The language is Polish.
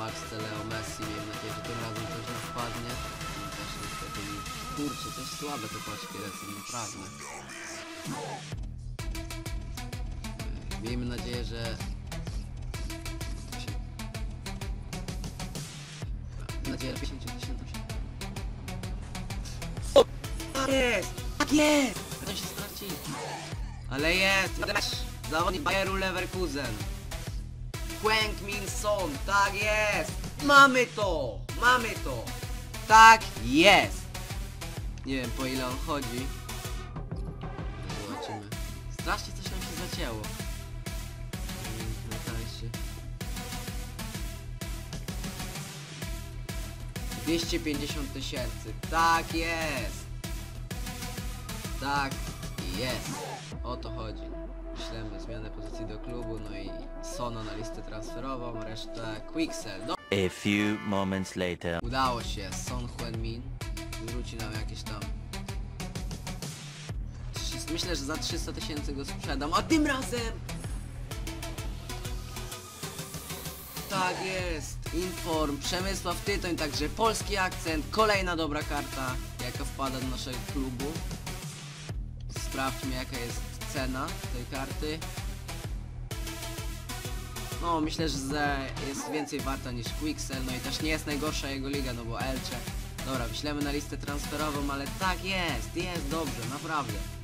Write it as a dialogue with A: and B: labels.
A: paczce Leo Messi. Miejmy nadzieję, że tym razem coś nie wpadnie. I też niestety nic. Kurczę, też słabe te paczki lecą, naprawdę. Yy, Miejmy nadzieję, że... nadzieję, że 50 tysięcy się... Tak jest! Tak jest! To się straci. Ale jest! Zawodnik Bayeru Leverkusen. Quenk Min Son, tak jest! Mamy to! Mamy to! Tak jest! Nie wiem po ile on chodzi. Zobaczymy. Strasznie coś nam się zacięło. Najtańszy. 250 tysięcy. Tak jest! Tak jest! O to chodzi. Ślemy zmianę pozycji do klubu, no i Sona na listę transferową, resztę Quicksell. No,
B: A few moments later.
A: udało się. Son Heung-min wróci nam jakieś tam... Myślę, że za 300 tysięcy go sprzedam, a tym razem... Tak jest, Inform, Przemysław Tytoń, także polski akcent, kolejna dobra karta, jaka wpada do naszego klubu. Sprawdźmy jaka jest cena tej karty. No, myślę, że jest więcej warta niż Quixel, no i też nie jest najgorsza jego liga, no bo Elche. Dobra, wyślemy na listę transferową, ale tak jest, jest dobrze, naprawdę.